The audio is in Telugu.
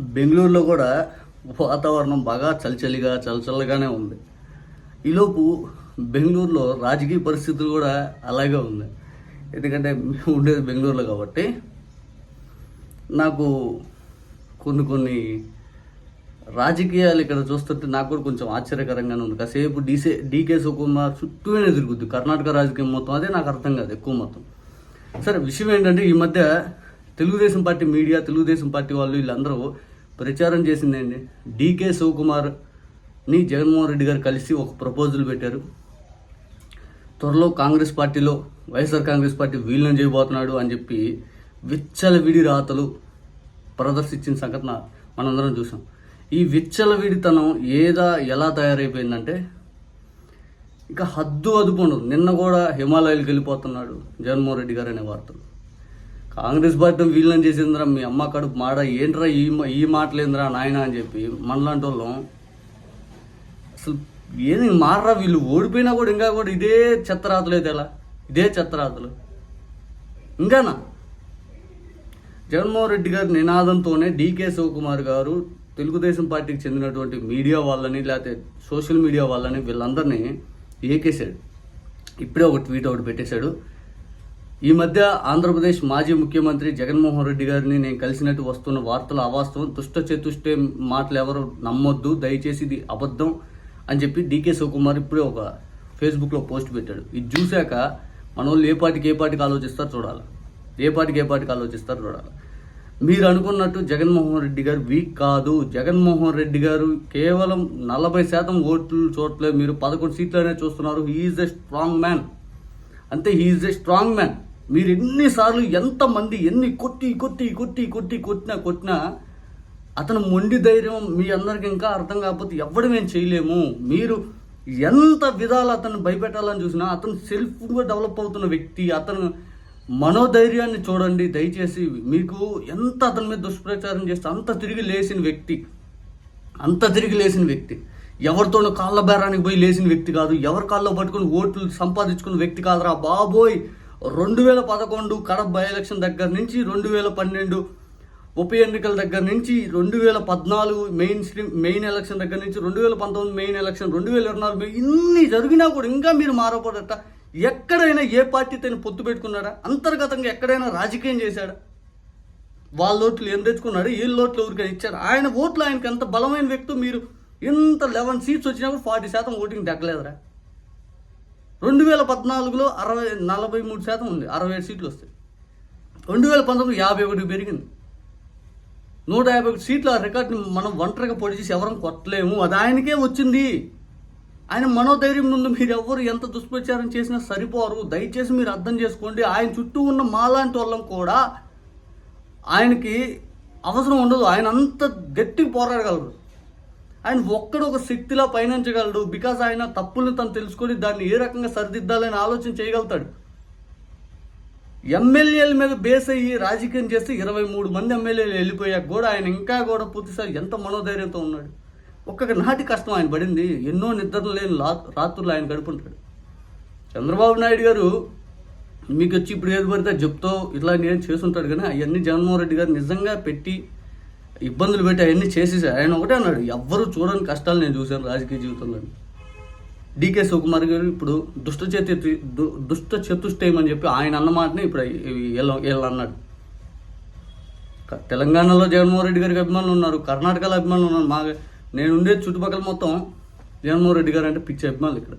బెంగళూరులో కూడా వాతావరణం బాగా చలిచలిగా చలచల్లగానే ఉంది. ఈలోపు బెంగళూరులో రాజకీయ పరిస్థితులు కూడా అలాగే ఉంది. ఎందుకంటే మేము ఉండేది బెంగళూరులో కాబట్టి నాకు కొన్ని కొన్ని రాజకీయాలు ఇక్కడ చూస్తుంటే నాకు కూడా కొంచెం ఆశ్చర్యకరంగానే ఉంది. కాసేపు డీసే డీకే సుకుమార్ చుట్టూనే తిరుగుద్ది. కర్ణాటక రాజకీయం మొత్తం అదే నాకు అర్థం కాదు ఎక్కువ మొత్తం. సరే విషయం ఏంటంటే ఈ మధ్య Telugu Desam party media Telugu Desam party వాళ్ళు వీళ్ళందరూ ప్రచారం చేసిందండి డీకే శివకుమార్ని జగన్మోహన్ రెడ్డి గారు కలిసి ఒక ప్రపోజల్ పెట్టారు. త్వరలో కాంగ్రెస్ పార్టీలో వైఎస్ఆర్ కాంగ్రెస్ పార్టీ వీళ్ళని చేయబోతున్నాడు అని చెప్పి విచ్చలవిడి రాతలు ప్రదర్శించిన సంఘటన మనందరం చూసాం. ఈ విచ్చలవిడితనం ఏదా ఎలా తయారైపోయిందంటే ఇక హద్దు అదుపు ఉండదు. నిన్న కూడా హిమాలయాలకు వెళ్ళిపోతున్నాడు జగన్మోహన్ రెడ్డి గారు అనే వార్తలు. కాంగ్రెస్ పార్టీ వీళ్ళని చేసిందిరా మీ అమ్మ కడుపు మాడ ఏంట్రా ఈ మా- ఈ మాటలేందిరా నాయన అని చెప్పి మనలాంటి వాళ్ళం అసలు ఏది మారరా వీళ్ళు? ఓడిపోయినా కూడా ఇంకా కూడా ఇదే చెత్తరాతలు అయితే ఎలా ఇదే చెత్తరాతలు ఇంకానా? జగన్మోహన్ రెడ్డి గారి నినాదంతోనే డీకే శివకుమార్ గారు తెలుగుదేశం పార్టీకి చెందినటువంటి మీడియా వాళ్ళని లేకపోతే సోషల్ మీడియా వాళ్ళని వీళ్ళందరినీ ఏకేశాడు. ఇప్పుడే ఒక ట్వీట్ ఒకటి పెట్టేశాడు. ఈ మధ్య ఆంధ్రప్రదేశ్ మాజీ ముఖ్యమంత్రి జగన్మోహన్ రెడ్డి గారిని నేను కలిసినట్టు వస్తున్న వార్తల అవాస్తవం దుష్ట చతుష్టే మాటలు ఎవరు నమ్మొద్దు దయచేసి ఇది అబద్ధం అని చెప్పి డీకే శివకుమార్ ఇప్పుడే ఒక ఫేస్బుక్లో పోస్ట్ పెట్టాడు. ఇది చూశాక మన వాళ్ళు ఏ పార్టీకి ఏ చూడాలి. ఏ ఏపాటికి ఏ చూడాలి. మీరు అనుకున్నట్టు జగన్మోహన్ రెడ్డి గారు వీక్ కాదు. జగన్మోహన్ రెడ్డి గారు కేవలం నలభై శాతం ఓట్లు చూడట్లేదు మీరు పదకొండు సీట్లనే చూస్తున్నారు. He's a strong man. అంతే హీఈస్ ఎ స్ట్రాంగ్ మ్యాన్. మీరు ఎన్నిసార్లు ఎంతమంది ఎన్ని కొట్టి కొట్టి కొట్టి కొట్టి కొట్టినా కొట్టినా అతను మొండి ధైర్యం మీ అందరికి ఇంకా అర్థం కాకపోతే ఎవ్వడం ఏం చేయలేము. మీరు ఎంత విధాలు అతను భయపెట్టాలని చూసినా అతను సెల్ఫ్గా డెవలప్ అవుతున్న వ్యక్తి అతను మనోధైర్యాన్ని చూడండి దయచేసి మీకు ఎంత అతని మీద దుష్ప్రచారం చేస్తే అంత తిరిగి లేచిన వ్యక్తి అంత తిరిగి లేచిన వ్యక్తి. ఎవరితోనూ కాళ్ళ బేరానికి పోయి లేచిన వ్యక్తి కాదు ఎవరి కాళ్ళలో పట్టుకుని ఓట్లు సంపాదించుకున్న వ్యక్తి కాదురా బాబోయ్. రెండు వేల పదకొండు కడప బై ఎలక్షన్ దగ్గర నుంచి రెండు వేల పన్నెండు ఉప ఎన్నికల దగ్గర నుంచి రెండు వేల పద్నాలుగు మెయిన్ స్ట్రీమ్ మెయిన్ ఎలక్షన్ దగ్గర నుంచి రెండు వేల పంతొమ్మిది మెయిన్ ఎలక్షన్ రెండు వేల ఇరవై నాలుగు ఇన్ని జరిగినా కూడా ఇంకా మీరు మారకూడట ఎక్కడైనా ఏ పార్టీతో పొత్తు పెట్టుకున్నాడా? అంతర్గతంగా ఎక్కడైనా రాజకీయం చేశాడా? వాళ్ళ ఓట్లు ఏం తెచ్చుకున్నాడు? వీళ్ళ ఓట్లు ఎవరికైనా ఇచ్చారు ఆయన ఓట్లు ఆయనకి ఎంత బలమైన వ్యక్తి మీరు? ఇంత లెవెన్ సీట్స్ వచ్చినా కూడా ఫార్టీ శాతం ఓటింగ్ తగ్గలేదురా రెండు వేల పద్నాలుగులో అరవై నలభై మూడు శాతం ఉంది. అరవై ఏడు సీట్లు వస్తాయి. రెండు వేల పంతొమ్మిది యాభై ఒకటి పెరిగింది. నూట యాభై ఒకటి సీట్ల రికార్డుని మనం ఒంటరిగా పొడి చేసి ఎవరం కొట్టలేము. అది ఆయనకే వచ్చింది. ఆయన మనోధైర్యం ముందు మీరు ఎవరు ఎంత దుష్ప్రచారం చేసినా సరిపోరు. దయచేసి మీరు అర్థం చేసుకోండి. ఆయన చుట్టూ ఉన్న మాలాంటి వాళ్ళం కూడా ఆయనకి అవసరం ఉండదు. ఆయన అంత గట్టిగా పోరాడగలరు. ఆయన ఒక్కడు ఒక శక్తిలా పయనించగలడు. బికాజ్ ఆయన తప్పుల్ని తను తెలుసుకొని దాన్ని ఏ రకంగా సరిదిద్దాలని ఆలోచన చేయగలుగుతాడు. ఎమ్మెల్యేల మీద బేస్ అయ్యి రాజకీయం చేస్తే ఇరవై మూడు మంది ఎమ్మెల్యేలు వెళ్ళిపోయాక కూడా ఆయన ఇంకా కూడా పూర్తిసారి ఎంత మనోధైర్యంతో ఉన్నాడు. ఒక్కొక్క నాటి కష్టం ఆయన పడింది. ఎన్నో నిద్రలు లేని రాత్రులు ఆయన గడుపుంటాడు. చంద్రబాబు నాయుడు గారు మీకు వచ్చి ఇప్పుడు ఏది పడితే చెప్తో ఇట్లా నేను చేస్తుంటాడు కానీ అవన్నీ జగన్మోహన్ రెడ్డి గారు నిజంగా పెట్టి ఇబ్బందులు పెట్టి అవన్నీ చేసేసారు. ఆయన ఒకటే అన్నాడు ఎవ్వరు చూడని కష్టాలు నేను చూశాను రాజకీయ జీవితంలో. డీకే శివకుమార్ గారు ఇప్పుడు దుష్ట చేతి దు- దుష్ట చతుష్టయం అని చెప్పి ఆయన అన్నమాటనే ఇప్పుడు వీళ్ళ వీళ్ళు అన్నాడు. తెలంగాణలో జగన్మోహన్ రెడ్డి గారికి అభిమానులు ఉన్నారు కర్ణాటకలో అభిమానులు ఉన్నారు. మా నేను ఉండే చుట్టుపక్కల మొత్తం జగన్మోహన్ రెడ్డి గారు అంటే పిచ్చి అభిమానులు ఇక్కడ.